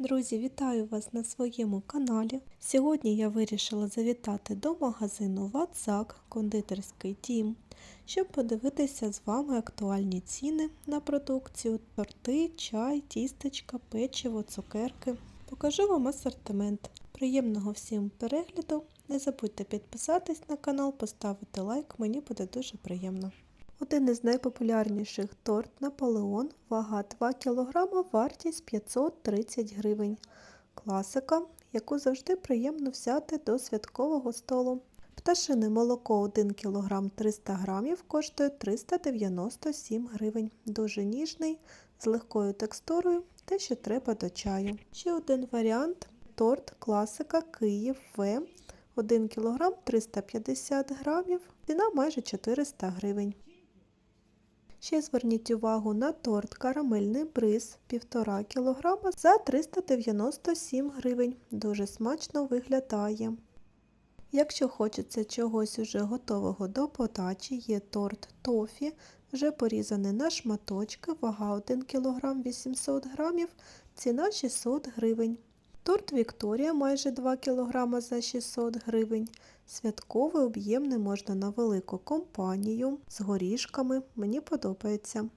Друзі, вітаю вас на своєму каналі. Сьогодні я вирішила завітати до магазину Ватсак Кондитерський дім, щоб подивитися з вами актуальні ціни на продукцію, торти, чай, тістечка, печиво, цукерки. Покажу вам асортимент. Приємного всім перегляду. Не забудьте підписатись на канал, поставити лайк, мені буде дуже приємно. Один із найпопулярніших торт Наполеон, вага 2 кг, вартість 530 гривень. Класика, яку завжди приємно взяти до святкового столу. Пташине молоко 1 кг 300 г коштує 397 гривень. Дуже ніжний, з легкою текстурою, те, що треба до чаю. Ще один варіант торт класика Київ В 1 кг 350 грамів, ціна майже 400 гривень. Ще зверніть увагу на торт карамельний бриз 1,5 кг за 397 гривень. Дуже смачно виглядає. Якщо хочеться чогось уже готового до подачі, є торт тофі, вже порізаний на шматочки, вага 1 кг 800 г, ціна 600 гривень. Торт Вікторія майже 2 кг за 600 гривень. Святковий об'ємний можна на велику компанію з горішками. Мені подобається.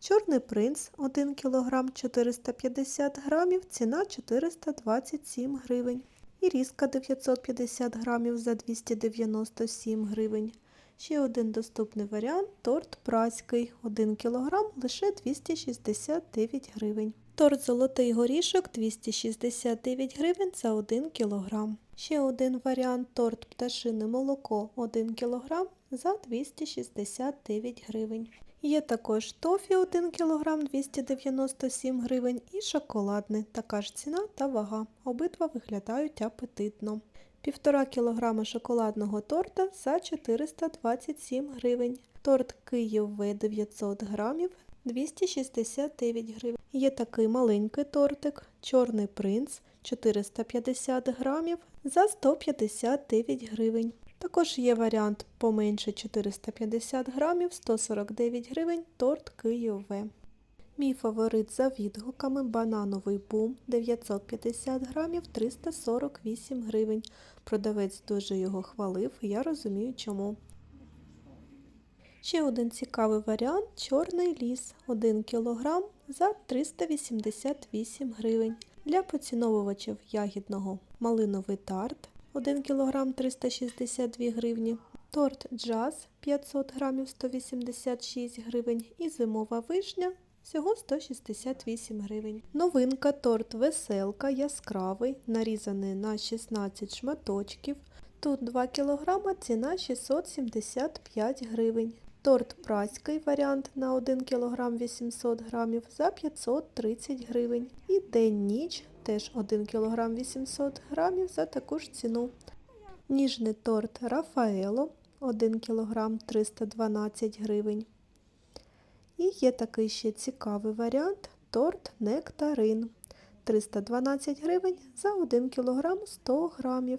Чорний принц 1 кг 450 грамів, ціна 427 гривень. І різка 950 грамів за 297 гривень. Ще один доступний варіант торт праський 1 кг лише 269 гривень. Торт золотий горішок 269 гривень за 1 кг. Ще один варіант торт пташине молоко 1 кг за 269 гривень. Є також тофі 1 кг 297 гривень і шоколадний, така ж ціна та вага. Обидва виглядають апетитно. 1,5 кг шоколадного торта за 427 гривень. Торт Київ В 900 грамів 269 гривень. Є такий маленький тортик, чорний принц 450 грамів за 159 гривень. Також є варіант поменше 450 грамів 149 гривень торт Київ. Мій фаворит за відгуками банановий бум 950 грамів 348 гривень. Продавець дуже його хвалив, я розумію чому. Ще один цікавий варіант чорний ліс 1 кг за 388 гривень. Для поціновувачів ягідного малиновий тарт 1 кг 362 гривні. Торт джаз 500 грамів 186 гривень і зимова вишня всього 168 гривень. Новинка торт веселка яскравий, нарізаний на 16 шматочків. Тут 2 кг ціна 675 гривень. Торт праський варіант на 1 кг 800 г за 530 гривень. І день-ніч теж 1 кг 800 г за таку ж ціну. Ніжний торт Рафаело 1 кг 312 гривень. І є такий ще цікавий варіант торт Нектарин 312 гривень за 1 кг 100 грамів.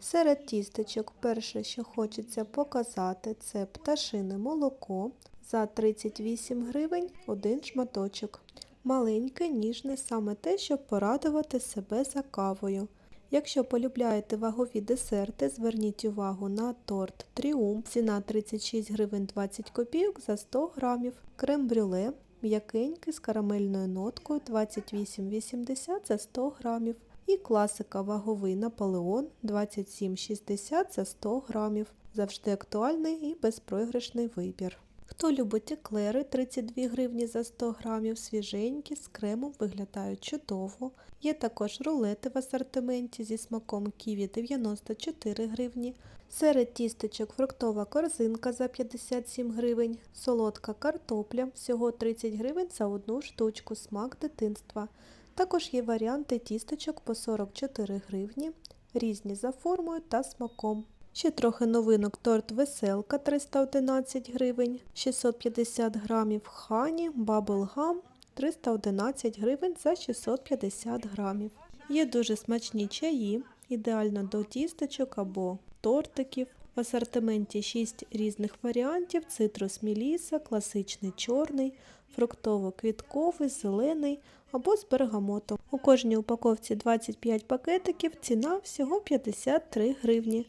Серед тістечок перше, що хочеться показати, це пташине молоко за 38 гривень один шматочок. Маленьке, ніжне, саме те, щоб порадувати себе за кавою. Якщо полюбляєте вагові десерти, зверніть увагу на торт Тріумф, ціна 36 гривень 20 копійок за 100 грамів, крем-брюле, м'якенький з карамельною ноткою 28,80 за 100 грамів. І класика ваговий Наполеон 27,60 за 100 грамів. Завжди актуальний і безпроіграшний вибір. Хто любить еклери 32 гривні за 100 грамів, свіженькі, з кремом виглядають чудово. Є також рулети в асортименті зі смаком ківі 94 гривні. Серед тістечок фруктова корзинка за 57 гривень, солодка картопля всього 30 гривень за одну штучку, смак дитинства. Також є варіанти тістечок по 44 гривні, різні за формою та смаком. Ще трохи новинок торт веселка 311 гривень, 650 грамів хані, баблгам 311 гривень за 650 грамів. Є дуже смачні чаї, ідеально до тістечок або тортиків. В асортименті 6 різних варіантів: цитрус міліса, класичний чорний, фруктово-квітковий, зелений або з бергамотом. У кожній упаковці 25 пакетиків, ціна всього 53 гривні.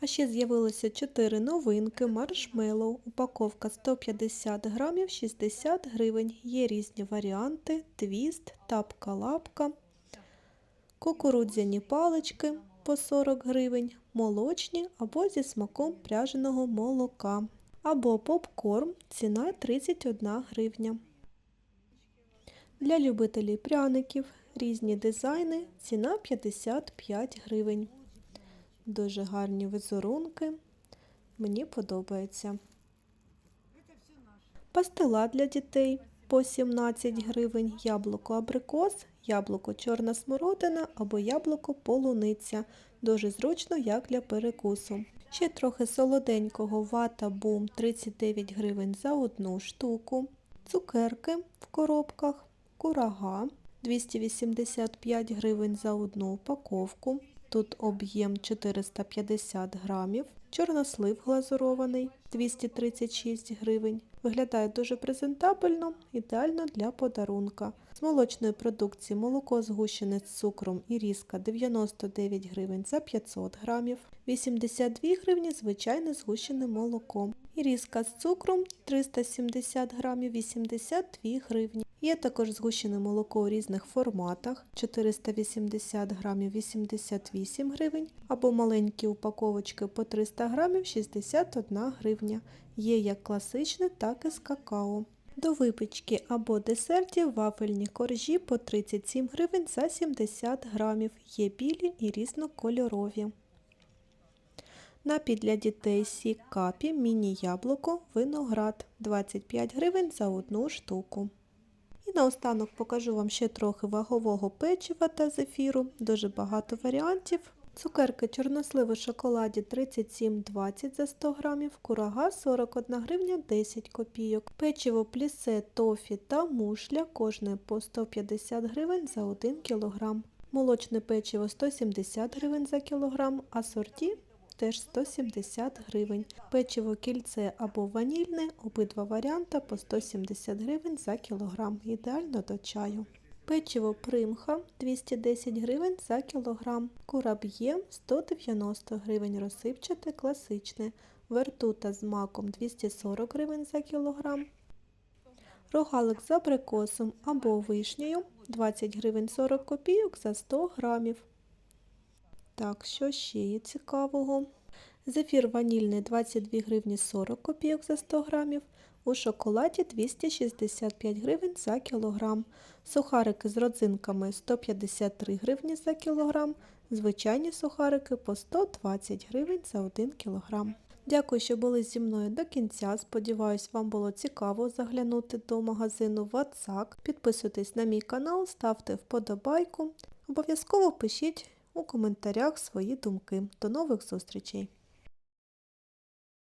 А ще з'явилося 4 новинки маршмеллоу. Упаковка 150 грамів 60 гривень. Є різні варіанти: твіст, тапка-лапка, кукурудзяні палички по 40 гривень, молочні або зі смаком пряженого молока. Або попкорн, ціна 31 гривня. Для любителів пряників різні дизайни, ціна 55 гривень. Дуже гарні візерунки. Мені подобається. Пастила для дітей по 17 гривень, яблуко абрикос, яблуко чорна смородина або яблуко полуниця. Дуже зручно, як для перекусу. Ще трохи солоденького вата бум 39 гривень за одну штуку. Цукерки в коробках, курага 285 гривень за одну упаковку. Тут об'єм 450 грамів. Чорнослив глазурований 236 гривень. Виглядає дуже презентабельно, ідеально для подарунка. З молочної продукції молоко згущене з цукром і різка 99 гривень за 500 грамів, 82 гривні звичайне згущене молоко. І різка з цукром 370 грамів 82 гривні. Є також згущене молоко у різних форматах 480 грамів 88 гривень або маленькі упаковочки по 300 грамів 61 гривня. Є як класичне, так і з какао. До випічки або десертів вафельні коржі по 37 гривень за 70 грамів. Є білі і різнокольорові. Напій для дітей сік капі, міні-яблуко, виноград 25 гривень за одну штуку. І наостанок покажу вам ще трохи вагового печива та зефіру, дуже багато варіантів. Цукерки чорносливи в шоколаді 37,20 за 100 грамів, курага 41 гривня 10 копійок. Печиво плісе, тофі та мушля кожне по 150 гривень за 1 кілограм. Молочне печиво 170 гривень за кілограм, а сорті теж 170 гривень. Печиво кільце або ванільне, обидва варіанти по 170 гривень за кілограм. Ідеально до чаю. Печиво примха 210 гривень за кілограм. Кураб'є 190 гривень розсипчате, класичне. Вертута з маком 240 гривень за кілограм. Рогалик з абрикосом або вишнею 20 гривень 40 копійок за 100 грамів. Так, що ще є цікавого? Зефір ванільний 22 гривні 40 копійок за 100 грамів. У шоколаді 265 гривень за кілограм. Сухарики з родзинками 153 гривні за кілограм. Звичайні сухарики по 120 гривень за 1 кілограм. Дякую, що були зі мною до кінця. Сподіваюсь, вам було цікаво заглянути до магазину Ватсак. Підписуйтесь на мій канал, ставте вподобайку. Обов'язково пишіть у коментарях свої думки. До нових зустрічей!